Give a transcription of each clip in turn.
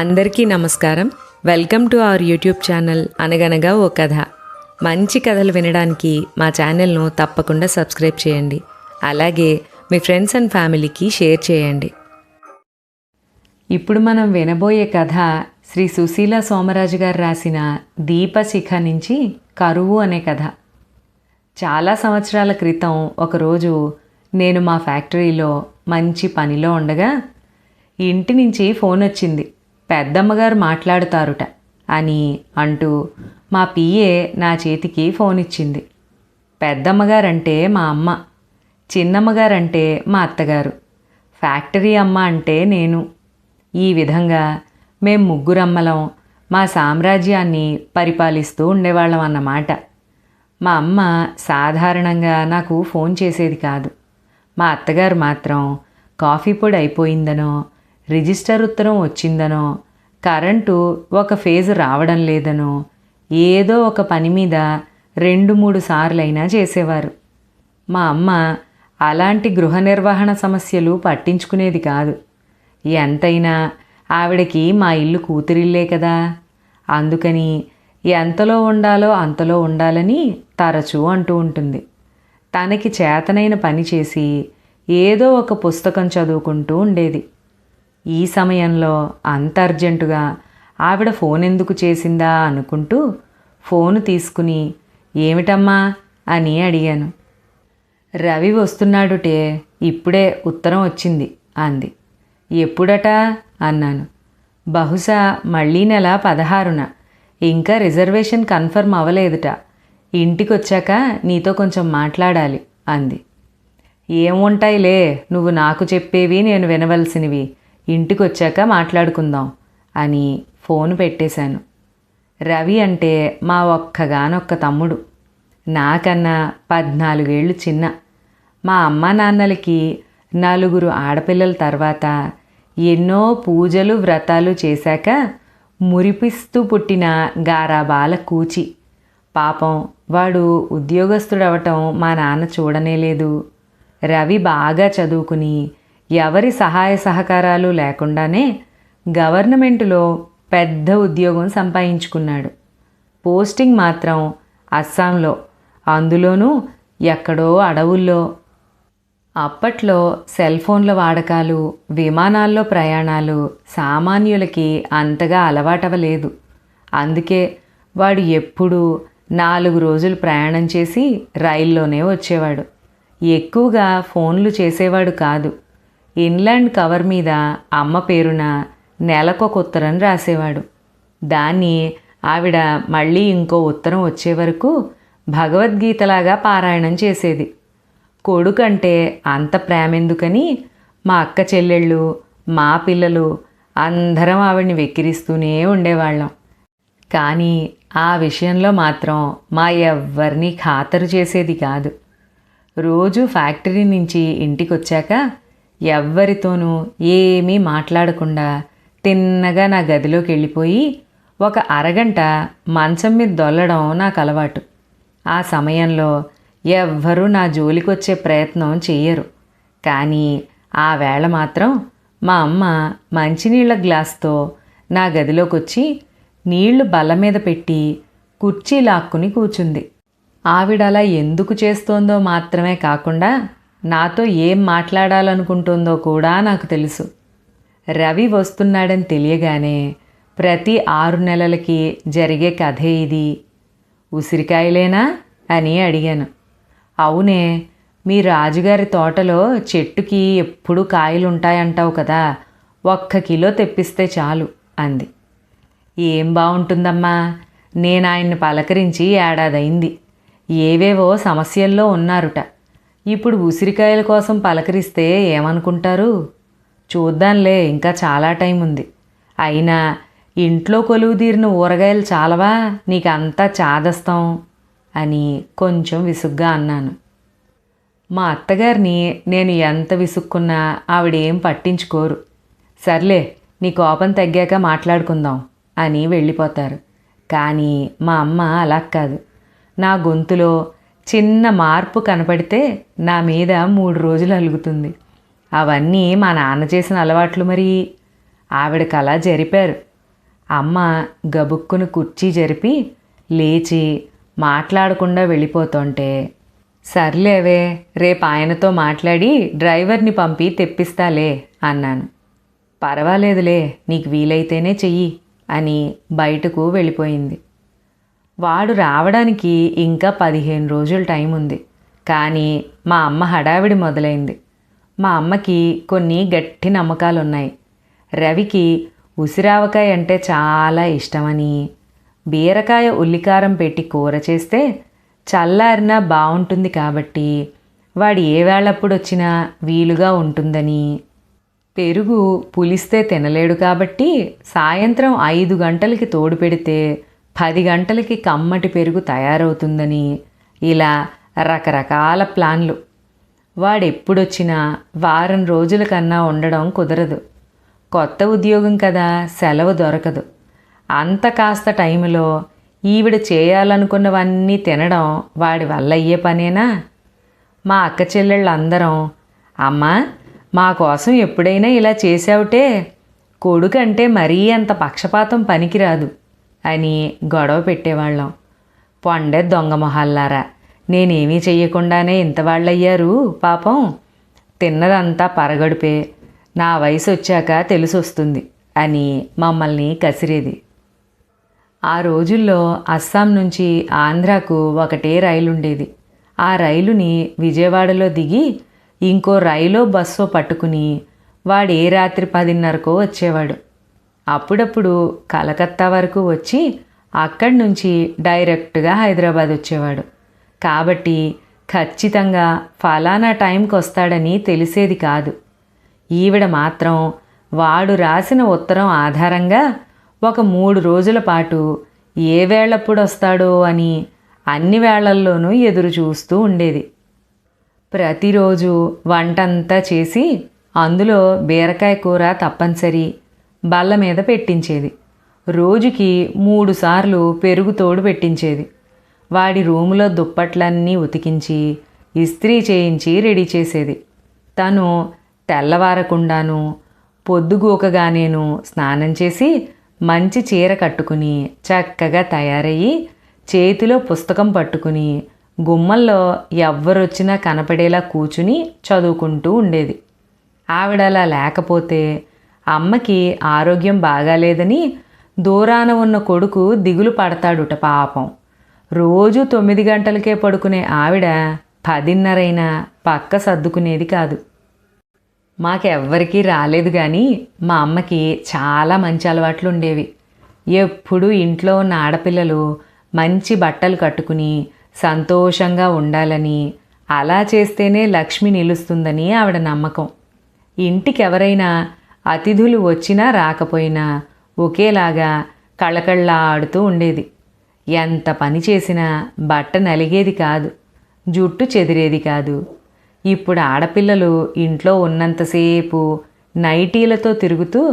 అందరికీ నమస్కారం. Welcome to our YouTube channel అనగనగా ఓ కథ. మంచి కథలు వినడానికి మా ఛానల్ను తప్పకుండా సబ్స్క్రైబ్ చేయండి. అలాగే మీ ఫ్రెండ్స్ అండ్ ఫ్యామిలీకి షేర్ చేయండి. ఇప్పుడు మనం వినబోయే కథ శ్రీ సుశీల సోమరాజు గారు రాసిన దీపశిఖ నుంచి కరువు అనే కథ. చాలా సంవత్సరాల క్రితం ఒకరోజు నేను మా ఫ్యాక్టరీలో మంచి పనిలో ఉండగా ఇంటి నుంచి ఫోన్ వచ్చింది. పెద్దమ్మగారు మాట్లాడుతారుట అని అంటూ మా పిఏ నా చేతికి ఫోన్ ఇచ్చింది. పెద్దమ్మగారంటే మా అమ్మ చిన్నమ్మగారంటే మా అత్తగారు ఫ్యాక్టరీ అమ్మ అంటే నేను. ఈ విధంగా మేం ముగ్గురమ్మలం మా సామ్రాజ్యాన్ని పరిపాలిస్తూ ఉండేవాళ్ళం అన్నమాట. మా అమ్మ సాధారణంగా నాకు ఫోన్ చేసేది కాదు. మా అత్తగారు మాత్రం కాఫీ పొడి అయిపోయిందనో రిజిస్టర్ ఉత్తరం వచ్చిందనో కరెంటు ఒక ఫేజ్ రావడం లేదనో ఏదో ఒక పని మీద రెండు మూడు సార్లైనా చేసేవారు. మా అమ్మ అలాంటి గృహ నిర్వహణ సమస్యలు పట్టించుకునేది కాదు. ఎంతైనా ఆవిడకి మా ఇల్లు కూతురిల్లే కదా. అందుకని ఎంతలో ఉండాలో అంతలో ఉండాలని తరచూ అంటూ ఉంటుంది. తనకి చేతనైన పని చేసి ఏదో ఒక పుస్తకం చదువుకుంటూ ఉండేది. ఈ సమయంలో అంత అర్జెంటుగా ఆవిడ ఫోన్ ఎందుకు చేసిందా అనుకుంటూ ఫోను తీసుకుని ఏమిటమ్మా? అని అడిగాను. రవి వస్తున్నాడుటే ఇప్పుడే ఉత్తరం వచ్చింది అంది. ఎప్పుడట? అన్నాను. బహుశా మళ్ళీ నెల పదహారున. ఇంకా రిజర్వేషన్ కన్ఫర్మ్ అవ్వలేదుట. ఇంటికొచ్చాక నీతో కొంచెం మాట్లాడాలి అంది. ఏముంటాయిలే నువ్వు నాకు చెప్పేవి నేను వినవలసినవి. ఇంటికొచ్చాక మాట్లాడుకుందాం అని ఫోన్ పెట్టేశాను. రవి అంటే మా ఒక్కగానొక్క తమ్ముడు. నాకన్నా పద్నాలుగేళ్ళు చిన్న. మా అమ్మ నాన్నలకి నలుగురు ఆడపిల్లల తర్వాత ఎన్నో పూజలు వ్రతాలు చేశాక మురిపిస్తూ పుట్టిన గారాబాల కూచి. పాపం వాడు ఉద్యోగస్తుడవటం మా నాన్న చూడనేలేదు. రవి బాగా చదువుకుని ఎవరి సహాయ సహకారాలు లేకుండానే గవర్నమెంటులో పెద్ద ఉద్యోగం సంపాదించుకున్నాడు. పోస్టింగ్ మాత్రం అస్సాంలో అందులోనూ ఎక్కడో అడవుల్లో. అప్పట్లో సెల్ ఫోన్ల వాడకాలు విమానాల్లో ప్రయాణాలు సామాన్యులకి అంతగా అలవాటవలేదు అందుకే వాడు ఎప్పుడూ నాలుగు రోజులు ప్రయాణం చేసి రైల్లోనే వచ్చేవాడు. ఎక్కువగా ఫోన్లు చేసేవాడు కాదు. ఇన్లాండ్ కవర్ మీద అమ్మ పేరున నెలకొక ఉత్తరం రాసేవాడు. దాన్ని ఆవిడ మళ్ళీ ఇంకో ఉత్తరం వచ్చే వరకు భగవద్గీతలాగా పారాయణం చేసేది. కొడుకంటే అంత ప్రేమెందుకని మా అక్క చెల్లెళ్ళు మా పిల్లలు అందరం ఆవిడ్ని వెక్కిరిస్తూనే ఉండేవాళ్ళం. కానీ ఆ విషయంలో మాత్రం మా ఎవ్వరినీ ఖాతరు చేసేది కాదు. రోజు ఫ్యాక్టరీ నుంచి ఇంటికి వచ్చాక ఎవ్వరితోనూ ఏమీ మాట్లాడకుండా తిన్నగా నా గదిలోకి వెళ్ళిపోయి ఒక అరగంట మంచం మీద దొల్లడం నాకు అలవాటు. ఆ సమయంలో ఎవ్వరూ నా జోలికొచ్చే ప్రయత్నం చెయ్యరు. కానీ ఆ వేళ మాత్రం మా అమ్మ మంచినీళ్ళ గ్లాస్తో నా గదిలోకి వచ్చి నీళ్ళు బల్ల మీద పెట్టి కుర్చీ లాక్కుని కూర్చుంది. ఆవిడ అలా ఎందుకు చేస్తోందో మాత్రమే కాకుండా నాతో ఏం మాట్లాడాలనుకుంటుందో కూడా నాకు తెలుసు. రవి వస్తున్నాడని తెలియగానే ప్రతి ఆరు నెలలకి జరిగే కథే ఇది. ఉసిరికాయలేనా? అని అడిగాను. అవునే మీ రాజుగారి తోటలో చెట్టుకి ఎప్పుడు కాయలు ఉంటాయంటావు కదా ఒక్క కిలో తెప్పిస్తే చాలు అంది. ఏం బాగుంటుందమ్మా నేను ఆయన్ని పలకరించి ఏడాదైంది. ఏవేవో సమస్యల్లో ఉన్నారుట. ఇప్పుడు ఉసిరికాయల కోసం పలకరిస్తే ఏమనుకుంటారు? చూద్దాంలే ఇంకా చాలా టైం ఉంది అయినా ఇంట్లో కొలువు తీరిన ఊరగాయలు చాలవా? నీకంతా చాదస్తాం అని కొంచెం విసుగ్గా అన్నాను. మా అత్తగారిని నేను ఎంత విసుక్కున్నా ఆవిడేం పట్టించుకోరు. సర్లే నీ కోపం తగ్గాక మాట్లాడుకుందాం అని వెళ్ళిపోతారు. కానీ మా అమ్మ అలా కాదు. నా గొంతులో చిన్న మార్పు కనపడితే నా మీద మూడు రోజులు అలుగుతుంది. అవన్నీ మా నాన్న చేసిన అలవాట్లు మరి. ఆవిడకి అలా జరిపారు. అమ్మ గబుక్కును కుర్చీ జరిపి లేచి మాట్లాడకుండా వెళ్ళిపోతుంటే సర్లేవే రేపు ఆయనతో మాట్లాడి డ్రైవర్ని పంపి తెప్పిస్తాలే అన్నాను. పర్వాలేదులే నీకు వీలైతేనే చెయ్యి అని బయటకు వెళ్ళిపోయింది. వాడు రావడానికి ఇంకా పదిహేను రోజులు టైం ఉంది. కానీ మా అమ్మ హడావిడి మొదలైంది. మా అమ్మకి కొన్ని గట్టి నమ్మకాలు ఉన్నాయి రవికి ఉసిరావకాయ అంటే చాలా ఇష్టమని బీరకాయ ఉల్లికారం పెట్టి కూర చేస్తే చల్లారినా బాగుంటుంది కాబట్టి వాడు ఏ వేళప్పుడు వచ్చినా వీలుగా ఉంటుందని. పెరుగు పులిస్తే తినలేడు కాబట్టి సాయంత్రం ఐదు గంటలకి తోడు పెడితే పది గంటలకి కమ్మటి పెరుగు తయారవుతుందని ఇలా రకరకాల ప్లాన్లు. వాడెప్పుడొచ్చినా వారం రోజుల కన్నా ఉండడం కుదరదు. కొత్త ఉద్యోగం కదా సెలవు దొరకదు. అంత కాస్త టైంలో ఈవిడ చేయాలనుకున్నవన్నీ తినడం వాడి వల్ల అయ్యే పనేనా? మా అక్క చెల్లెళ్ళందరం అమ్మా మా కోసం ఎప్పుడైనా ఇలా చేసావుటే కొడుకంటే మరీ అంత పక్షపాతం పనికిరాదు. అని గొడవ పెట్టేవాళ్ళం. పొండే దొంగ మొహల్లారా నేనేమీ చెయ్యకుండానే ఇంత వాళ్ళయ్యారు పాపం. తిన్నదంతా పరగడుపే నా వయసు వచ్చాక తెలిసొస్తుంది అని మమ్మల్ని కసిరేది. ఆ రోజుల్లో అస్సాం నుంచి ఆంధ్రాకు ఒకటే రైలు ఉండేది ఆ రైలుని విజయవాడలో దిగి ఇంకో రైలో బస్సో పట్టుకుని వాడు ఏ రాత్రి పదిన్నరకో వచ్చేవాడు. అప్పుడప్పుడు కలకత్తా వరకు వచ్చి అక్కడి నుంచి డైరెక్ట్గా హైదరాబాద్ వచ్చేవాడు. కాబట్టి ఖచ్చితంగా ఫలానా టైంకి వస్తాడని తెలిసేది కాదు. ఈవిడ మాత్రం వాడు రాసిన ఉత్తరం ఆధారంగా ఒక మూడు రోజుల పాటు ఏ వేళప్పుడు వస్తాడో అని అన్ని వేళల్లోనూ ఎదురు చూస్తూ ఉండేది. ప్రతిరోజు వంటంతా చేసి అందులో బీరకాయ కూర తప్పనిసరి బల్ల మీద పెట్టించేది. రోజుకి మూడుసార్లు పెరుగు తోడు పెట్టించేది. వాడి రూములో దుప్పట్లన్నీ ఉతికించి ఇస్త్రీ చేయించి రెడీ చేసేది. తను తెల్లవారకుండాను పొద్దుగూకగానేను స్నానం చేసి మంచి చీర కట్టుకుని చక్కగా తయారయ్యి చేతిలో పుస్తకం పట్టుకుని గుమ్మల్లో ఎవ్వరొచ్చినా కనపడేలా కూచుని చదువుకుంటూ ఉండేది. ఆవిడలా లేకపోతే అమ్మకి ఆరోగ్యం బాగాలేదని దూరాన ఉన్న కొడుకు దిగులు పడతాడుట పాపం. రోజు తొమ్మిది గంటలకే పడుకునే ఆవిడ పదిన్నరైనా పక్క సర్దుకునేది కాదు. మాకెవ్వరికీ రాలేదు కానీ మా అమ్మకి చాలా మంచి అలవాట్లు ఉండేవి ఎప్పుడూ ఇంట్లో ఉన్న ఆడపిల్లలు మంచి బట్టలు కట్టుకుని సంతోషంగా ఉండాలని అలా చేస్తేనే లక్ష్మి నిలుస్తుందని ఆవిడ నమ్మకం. ఇంటికి ఎవరైనా అతిథులు వచ్చినా రాకపోయినా ఒకేలాగా కళకళ్ళాడుతూ ఉండేది. ఎంత పని చేసినా బట్ట నలిగేది కాదు జుట్టు చెదిరేది కాదు. ఇప్పుడు ఆడపిల్లలు ఇంట్లో ఉన్నంతసేపు నైటీలతో తిరుగుతూ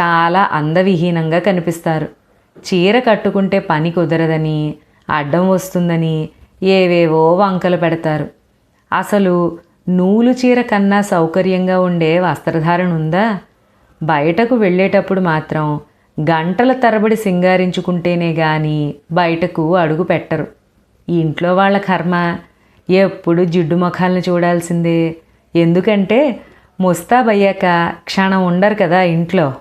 చాలా అందవిహీనంగా కనిపిస్తారు. చీర కట్టుకుంటే పని కుదరదని అడ్డం వస్తుందని ఏవేవో వంకలు పెడతారు. అసలు నూలు చీర కన్నా సౌకర్యంగా ఉండే వస్త్రధారణ ఉందా? బయటకు వెళ్ళేటప్పుడు మాత్రం గంటల తరబడి సింగారించుకుంటేనే గాని బయటకు అడుగు పెట్టరు. ఇంట్లో వాళ్ళ కర్మ ఎప్పుడు జిడ్డు ముఖాలను చూడాల్సిందే. ఎందుకంటే ముస్తాబయ్యాక క్షణం ఉండరు కదా ఇంట్లో.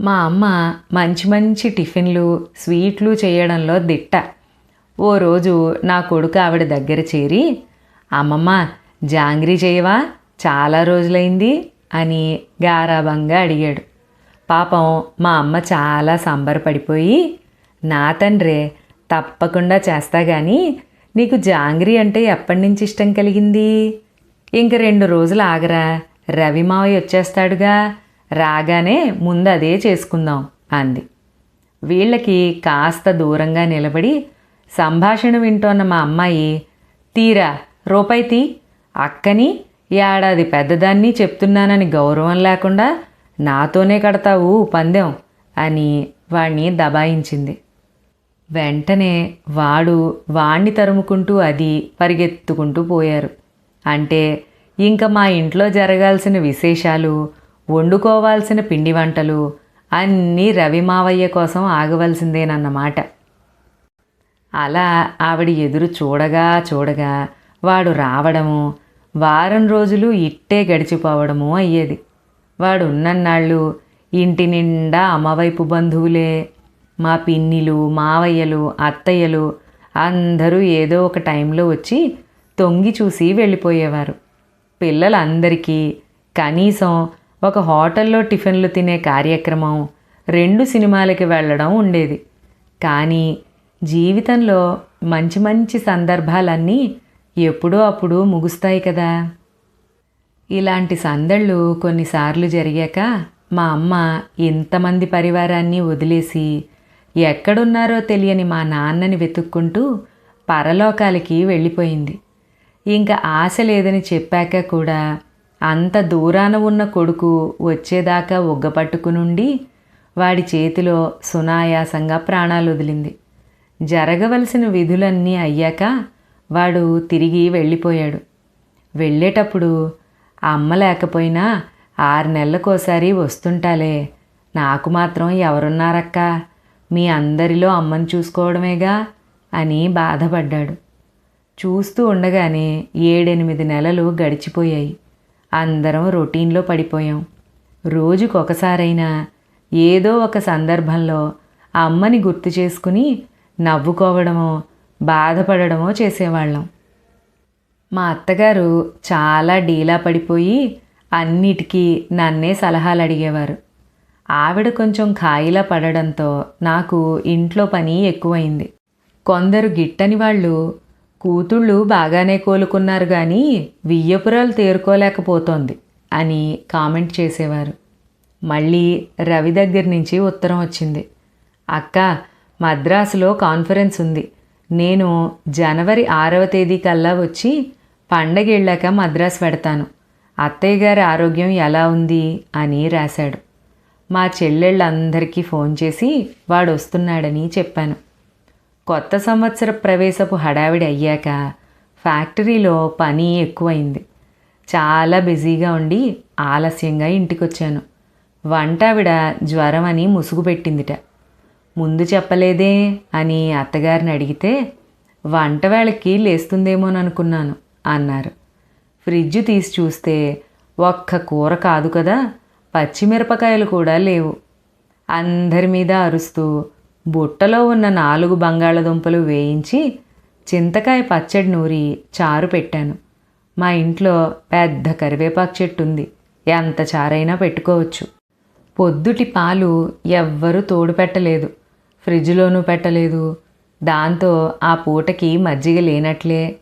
మా అమ్మ మంచి మంచి టిఫిన్లు స్వీట్లు చేయడంలో దిట్ట. ఓ రోజు నా కొడుకు ఆవిడ దగ్గర చేరి అమ్మమ్మ జాంగ్రీ చేయవా? చాలా రోజులైంది. అని గారాభంగా అడిగాడు. పాపం మా అమ్మ చాలా సంబరపడిపోయి నా తండ్రే తప్పకుండా చేస్తా కానీ నీకు జాంగ్రీ అంటే ఎప్పటి నుంచి ఇష్టం కలిగింది? ఇంక రెండు రోజులు ఆగరా రవి మావయ్య వచ్చేస్తాడుగా రాగానే ముందు అదే చేసుకుందాం అంది. వీళ్ళకి కాస్త దూరంగా నిలబడి సంభాషణ వింటోన్న మా అమ్మాయి తీరా రూపాయి తీ అక్కని ఏడాది పెద్దదాన్ని చెప్తున్నానని గౌరవం లేకుండా నాతోనే కడతావు పందెం అని వాణ్ణి దబాయించింది. వెంటనే వాడు వాణ్ణి తరుముకుంటూ అది పరిగెత్తుకుంటూ పోయారు. అంటే ఇంకా మా ఇంట్లో జరగాల్సిన విశేషాలు వండుకోవాల్సిన పిండి వంటలు అన్నీ రవి మావయ్య కోసం ఆగవలసిందేనన్నమాట. అలా ఆవిడ ఎదురు చూడగా చూడగా వాడు రావడము వారం రోజులు ఇట్టే గడిచిపోవడము అయ్యేది. వాడు ఉన్నన్నాళ్ళు ఇంటి నిండా అమ్మవైపు బంధువులే మా పిన్నిలు మావయ్యలు అత్తయ్యలు అందరూ ఏదో ఒక టైంలో వచ్చి తొంగి చూసి వెళ్ళిపోయేవారు. పిల్లలందరికీ కనీసం ఒక హోటల్లో టిఫిన్లు తినే కార్యక్రమం రెండు సినిమాలకి వెళ్ళడం ఉండేది. కానీ జీవితంలో మంచి మంచి సందర్భాలన్నీ ఎప్పుడో అప్పుడు ముగుస్తాయి కదా. ఇలాంటి సందళ్ళు కొన్నిసార్లు జరిగాక మా అమ్మ ఇంతమంది పరివారాన్ని వదిలేసి ఎక్కడున్నారో తెలియని మా నాన్నని వెతుక్కుంటూ పరలోకాలకి వెళ్ళిపోయింది. ఇంకా ఆశ లేదని చెప్పాక కూడా అంత దూరాన ఉన్న కొడుకు వచ్చేదాకా ఒగ్గపట్టుకునుండి వాడి చేతిలో సునాయాసంగా ప్రాణాలు వదిలింది. జరగవలసిన విధులన్నీ అయ్యాక వాడు తిరిగి వెళ్ళిపోయాడు. వెళ్ళేటప్పుడు అమ్మ లేకపోయినా ఆరు నెలలకోసారి వస్తుంటాలే. నాకు మాత్రం ఎవరున్నారక్క? మీ అందరిలో అమ్మని చూసుకోవడమేగా? అని బాధపడ్డాడు. చూస్తూ ఉండగానే ఏడెనిమిది నెలలు గడిచిపోయాయి. అందరం రొటీన్లో పడిపోయాం. రోజుకొకసారైనా ఏదో ఒక సందర్భంలో అమ్మని గుర్తు చేసుకుని నవ్వుకోవడమో బాధపడడమో చేసేవాళ్ళం. మా అత్తగారు చాలా డీలా పడిపోయి అన్నిటికీ నన్నే సలహాలు అడిగేవారు ఆవిడ కొంచెం ఖాయిలా పడడంతో నాకు ఇంట్లో పని ఎక్కువైంది. కొందరు గిట్టని వాళ్ళు కూతుళ్ళు బాగానే కోలుకున్నారు కానీ వియ్యపురాలు తేరుకోలేకపోతోంది అని కామెంట్ చేసేవారు. మళ్ళీ రవి దగ్గర నుంచి ఉత్తరం వచ్చింది. అక్క మద్రాసులో కాన్ఫరెన్స్ ఉంది. నేను జనవరి ఆరవ తేదీ కల్లా వచ్చి పండగ వెళ్ళాక మద్రాసు పెడతాను అత్తయ్య గారి ఆరోగ్యం ఎలా ఉంది అని రాశాడు. మా చెల్లెళ్ళందరికీ ఫోన్ చేసి వాడు వస్తున్నాడని చెప్పాను. కొత్త సంవత్సర ప్రవేశపు హడావిడి అయ్యాక ఫ్యాక్టరీలో పని ఎక్కువైంది. చాలా బిజీగా ఉండి ఆలస్యంగా ఇంటికొచ్చాను. వంటావిడ జ్వరం అని ముసుగు పెట్టిందిట. ముందు చెప్పలేదే అని అత్తగారిని అడిగితే వంట వేళకి లేస్తుందేమోననుకున్నాను అన్నారు. ఫ్రిడ్జ్ తీసి చూస్తే ఒక్క కూర కాదు కదా పచ్చిమిరపకాయలు కూడా లేవు. అందరి మీద అరుస్తూ బుట్టలో ఉన్న నాలుగు బంగాళదుంపలు వేయించి చింతకాయ పచ్చడి నూరి చారు పెట్టాను. మా ఇంట్లో పెద్ద కరివేపాకు చెట్టు ఉంది ఎంత చారైనా పెట్టుకోవచ్చు. పొద్దుటి పాలు ఎవ్వరూ తోడు పెట్టలేదు. ఫ్రిడ్జ్లోనూ పెట్టలేదు. దాంతో ఆ పూటకి మజ్జిగ లేనట్లే.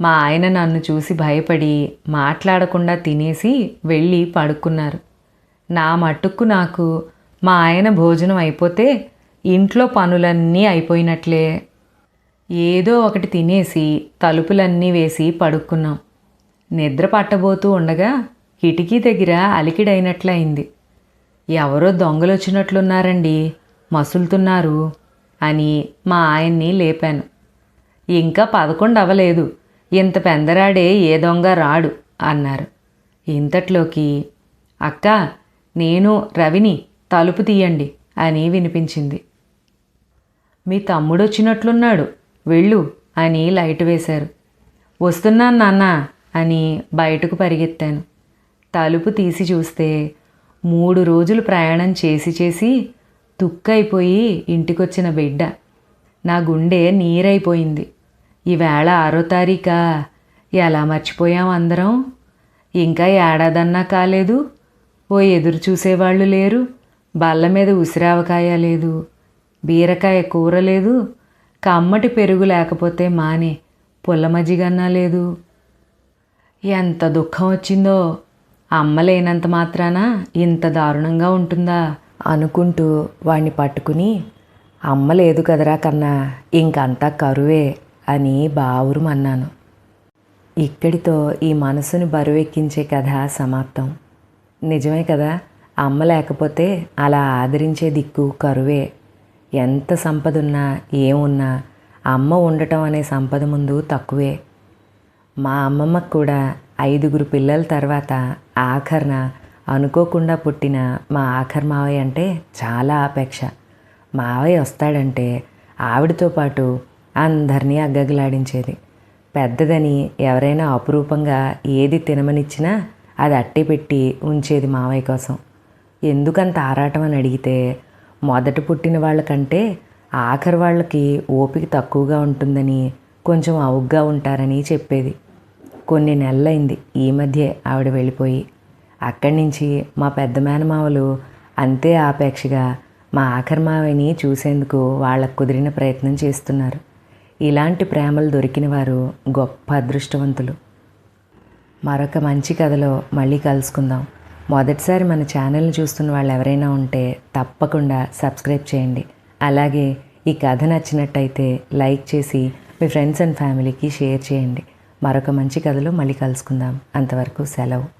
మా ఆయన నన్ను చూసి భయపడి మాట్లాడకుండా తినేసి వెళ్ళి పడుకున్నారు. నా మట్టుకు నాకు మా ఆయన భోజనం అయిపోతే ఇంట్లో పనులన్నీ అయిపోయినట్లే. ఏదో ఒకటి తినేసి తలుపులన్నీ వేసి పడుకున్నాం. నిద్ర పట్టబోతూ ఉండగా కిటికీ దగ్గర అలికిడైనట్లయింది. ఎవరో దొంగలు వచ్చినట్లున్నారండి మసులుతున్నారు అని మా ఆయన్ని లేపాను. ఇంకా పదకొండు అవ్వలేదు ఇంత పెందరాడే ఏ దొంగ రాడు అన్నారు. ఇంతట్లోకి అక్క నేను రవిని తలుపు తీయండి అని వినిపించింది. మీ తమ్ముడు వచ్చినట్లున్నాడు వెళ్ళు అని లైట్ వేశారు. వస్తున్నాను నాన్న అని బయటకు పరిగెత్తాను. తలుపు తీసి చూస్తే మూడు రోజులు ప్రయాణం చేసి చేసి తుక్కైపోయి ఇంటికొచ్చిన బిడ్డ. నా గుండె నీరైపోయింది. ఈవేళ ఆరో తారీఖా ఎలా మర్చిపోయాం అందరం? ఇంకా ఏడాదన్నా కాలేదు. ఓ ఎదురు చూసేవాళ్ళు లేరు. బల్ల మీద ఉసిరావకాయ లేదు. బీరకాయ కూర లేదు. కమ్మటి పెరుగు లేకపోతే మానే. పుల్ల మజ్జిగన్నా లేదు. ఎంత దుఃఖం వచ్చిందో. అమ్మ లేనంత మాత్రాన ఇంత దారుణంగా ఉంటుందా? అనుకుంటూ వాణ్ణి పట్టుకుని అమ్మ లేదు కదరా కన్నా ఇంకంతా కరువే అని బావురుమన్నాను ఇక్కడితో ఈ మనసుని బరువెక్కించే కథ సమాప్తం. నిజమే కదా అమ్మ లేకపోతే అలా ఆదరించే దిక్కు కరువే. ఎంత సంపదున్నా ఏమున్నా అమ్మ ఉండటం అనే సంపద ముందు తక్కువే. మా అమ్మమ్మకు కూడా ఐదుగురు పిల్లల తర్వాత ఆఖరణ అనుకోకుండా పుట్టిన మా ఆఖరి మావయ్య అంటే చాలా ఆపేక్ష. మావయ్య వస్తాడంటే ఆవిడతో పాటు అందరినీ అగ్గగలాడించేది. పెద్దదని ఎవరైనా అపురూపంగా ఏది తినమనిచ్చినా అది అట్టి పెట్టి ఉంచేది మావయ్య కోసం. ఎందుకంత ఆరాటం అని అడిగితే మొదట పుట్టిన వాళ్ళకంటే ఆఖరి వాళ్ళకి ఓపిక తక్కువగా ఉంటుందని కొంచెం అవుగ్గా ఉంటారని చెప్పేది. కొన్ని నెలలైంది ఈ మధ్య ఆవిడ వెళ్ళిపోయి. అక్కడి నుంచి మా పెద్ద మేనమావలు అంతే ఆపేక్షగా మా ఆఖరి మావయ్యని చూసేందుకు వాళ్ళకు కుదిరిన ప్రయత్నం చేస్తున్నారు. ఇలాంటి ప్రేమలు దొరికిన వారు గొప్ప అదృష్టవంతులు. మరొక మంచి కథలో మళ్ళీ కలుసుకుందాం. మొదటిసారి మన ఛానల్ని చూస్తున్న వాళ్ళు ఎవరైనా ఉంటే తప్పకుండా సబ్స్క్రైబ్ చేయండి. అలాగే ఈ కథ నచ్చినట్టయితే లైక్ చేసి మీ ఫ్రెండ్స్ అండ్ ఫ్యామిలీకి షేర్ చేయండి. మరొక మంచి కథలో మళ్ళీ కలుసుకుందాం. అంతవరకు సెలవు.